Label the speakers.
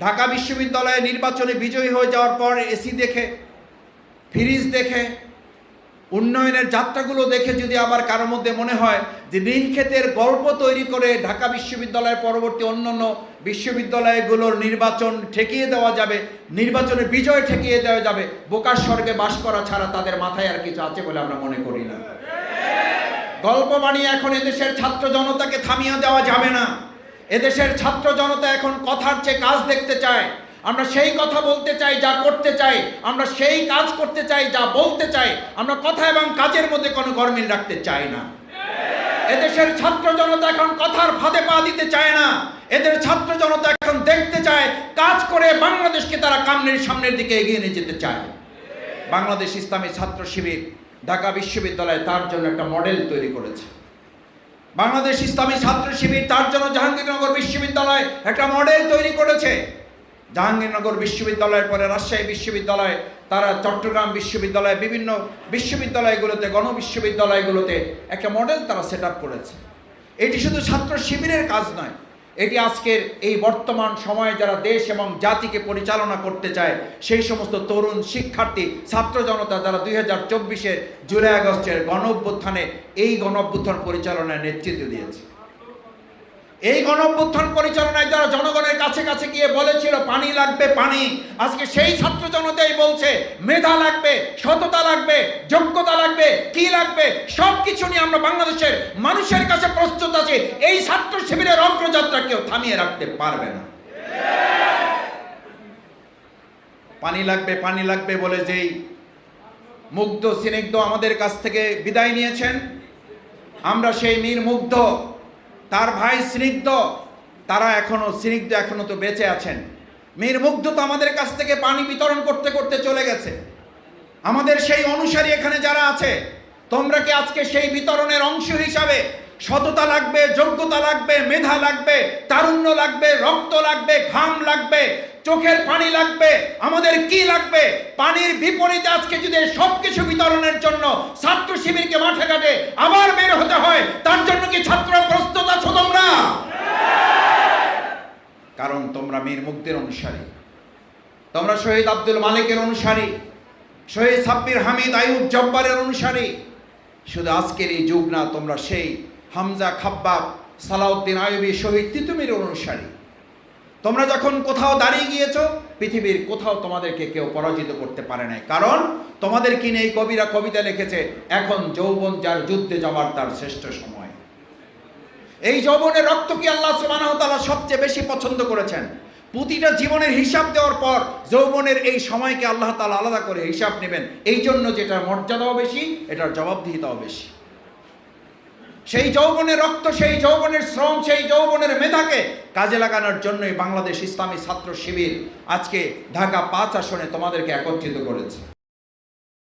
Speaker 1: ঢাকা বিশ্ববিদ্যালয়ে নির্বাচনে বিজয়ী হয়ে যাওয়ার পর এসি দেখে, ফ্রিজ দেখে, উন্নয়নের যাত্রাগুলো দেখে যদি আবার কারোর মধ্যে মনে হয় যে নীলক্ষেতের গল্প তৈরি করে ঢাকা বিশ্ববিদ্যালয়ের পরবর্তী অন্যান্য বিশ্ববিদ্যালয়গুলোর নির্বাচন ঠেকিয়ে দেওয়া যাবে, নির্বাচনে বিজয় ঠেকিয়ে দেওয়া যাবে, বোকার স্বর্গে বাস করা ছাড়া তাদের মাথায় আর কিছু আছে বলে আমরা মনে করি না। গল্প বানিয়ে এখন এদেশের ছাত্র জনতাকে থামিয়ে দেওয়া যাবে না। এদেশের ছাত্র জনতা এখন কথার চেয়ে কাজ দেখতে চায়। আমরা সেই কথা বলতে চাই, যা করতে চাই। আমরা সেই কাজ করতে চাই, যা বলতে চাই। আমরা কথা এবং কাজের মধ্যে কোনো গরমিল রাখতে চাই না। এদেশের ছাত্র জনতা এখন কথার ফাঁদে পা দিতে চায় না। এদের ছাত্র জনতা এখন দেখতে চায়, কাজ করে বাংলাদেশকে তারা কামনের সামনের দিকে এগিয়ে নিয়ে যেতে চায়। বাংলাদেশ ইসলামী ছাত্র শিবির ঢাকা বিশ্ববিদ্যালয় তার জন্য একটা মডেল তৈরি করেছে। বাংলাদেশ ইসলামী ছাত্র শিবির তার জন্য জাহাঙ্গীরনগর বিশ্ববিদ্যালয় একটা মডেল তৈরি করেছে। জাহাঙ্গীরনগর বিশ্ববিদ্যালয়ের পরে রাজশাহী বিশ্ববিদ্যালয়, তারা চট্টগ্রাম বিশ্ববিদ্যালয়, বিভিন্ন বিশ্ববিদ্যালয়গুলোতে, গণবিশ্ববিদ্যালয়গুলোতে একটা মডেল তারা সেট করেছে। এটি শুধু ছাত্র শিবিরের কাজ নয় এটি আজকের এই বর্তমান সময়ে যারা দেশ এবং জাতিকে পরিচালনা করতে চায়, সেই সমস্ত তরুণ শিক্ষার্থী, ছাত্র জনতা যারা দুই হাজার চব্বিশের জুলাই আগস্টের গণ অভ্যুত্থানে এই গণ অভ্যুত্থান পরিচালনায় নেতৃত্ব দিয়েছে। এই গণঅভ্যুত্থান পরিচালনায় যারা জনগণের কাছে কাছে গিয়ে বলেছিল, পানি লাগবে, পানি। আজকে সেই ছাত্র জনতাই বলছে, মেধা লাগবে, সততা লাগবে, যোগ্যতা লাগবে, কি লাগবে সব কিছু নিয়ে আমরা বাংলাদেশের মানুষের কাছে প্রস্তুত আছি, এই ছাত্র শিবিরের অগ্রযাত্রা কেউ থামিয়ে রাখতে পারবে না। পানি লাগবে পানি লাগবে বলে যেই মুগ্ধ, স্নিগ্ধ আমাদের কাছ থেকে বিদায় নিয়েছেন, আমরা সেই মীর মুগ্ধ তার ভাই স্নিগ্ধ, তারা এখনও স্নিগ্ধ, এখনও তো বেঁচে আছেন। মীর মুগ্ধ তো আমাদের কাছ থেকে পানি বিতরণ করতে করতে চলে গেছে। আমাদের সেই অনুসারী এখানে যারা আছে, তোমরা কি আজকে সেই বিতরণের অংশ হিসাবে সততা লাগবে, যোগ্যতা লাগবে, মেধা লাগবে, তারুণ্য লাগবে, রক্ত লাগবে, ঘাম লাগবে, চোখের পানি লাগবে, আমাদের কি লাগবে? পানির বিপরীতে আজকে যদি সব কিছু বিতরণের জন্য ছাত্র শিবিরকে মাঠে ঘাটে আবার বের হতে হয়, তার জন্য কি ছাত্র প্রস্তুত আছো তোমরা? কারণ তোমরা মীর মুক্তির অনুসারী। তোমরা শহীদ আব্দুল মালিকের অনুসারী, শহীদ সাব্বির হামিদ আয়ুব জব্বারের অনুসারী। শুধু আজকের এই যুগ না, তোমরা সেই হামজা খাব্বাব সালাউদ্দিন আইয়ুবী শহীদ তিতুমির অনুসারী। তোমরা যখন কোথাও দাঁড়িয়ে গিয়েছো, পৃথিবীর কোথাও তোমাদেরকে কেউ পরাজিত করতে পারে নাই। কারণ তোমাদের কিনে এই কবিরা কবিতা লিখেছে, এখন যৌবন যার যুদ্ধে যাওয়ার তার শ্রেষ্ঠ সময়। এই যৌবনের রক্ত কি আল্লাহ তাআলা সবচেয়ে বেশি পছন্দ করেছেন? প্রতিটা জীবনের হিসাব দেওয়ার পর যৌবনের এই সময়কে আল্লাহ তাআলা আলাদা করে হিসাব নেবেন। এই জন্য যেটার মর্যাদাও বেশি, এটার জবাবদিহিতাও বেশি। সেই যৌবনের রক্ত, সেই যৌবনের শ্রম, সেই যৌবনের মেধাকে কাজে লাগানোর জন্যই বাংলাদেশ ইসলামী ছাত্র শিবির আজকে ঢাকা পাঁচ আসনে তোমাদেরকে একত্রিত করেছে।